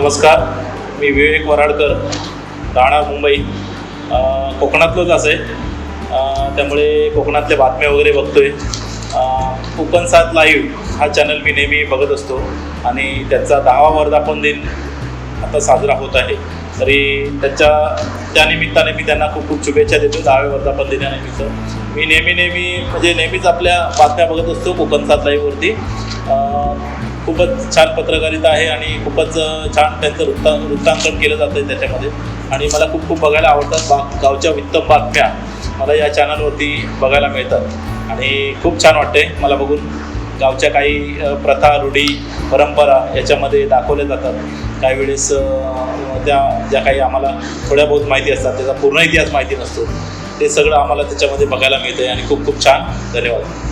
नमस्कार. मी विवेक वराडकर राणा मुंबई. कोकणातलंच असं आहे. त्यामुळे कोकणातल्या बातम्या वगैरे बघतोय. आहे कोकण सात लाईव्ह हा चॅनल मी नेहमी बघत असतो आणि त्याचा दहावा वर्धापन दिन आता साजरा होत आहे. तरी त्याच्या त्या निमित्ताने मी त्यांना खूप खूप शुभेच्छा देतो. दहाव्या वर्धापन दिनानिमित्त. मी नेहमी नेहमी म्हणजे नेहमीच आपल्या बातम्या बघत असतो कोकण सात लाईव्हवरती खूपच छान पत्रकारिता आहे आणि खूपच छान त्यांचं वृत्ता वृत्तांकन केलं जातं आहे त्याच्यामध्ये. आणि मला खूप खूप बघायला आवडतात बा गावच्या उत्तम बातम्या. मला या चॅनलवरती बघायला मिळतात. आणि खूप छान वाटते मला बघून. गावच्या काही प्रथा रूढी परंपरा याच्यामध्ये दाखवल्या जातात. काही वेळेस त्या ज्या काही आम्हाला थोड्या बहुत माहिती असतात त्याचा पूर्ण इतिहास माहिती नसतो. ते सगळं आम्हाला त्याच्यामध्ये बघायला मिळतं आहे आणि खूप खूप छान. धन्यवाद.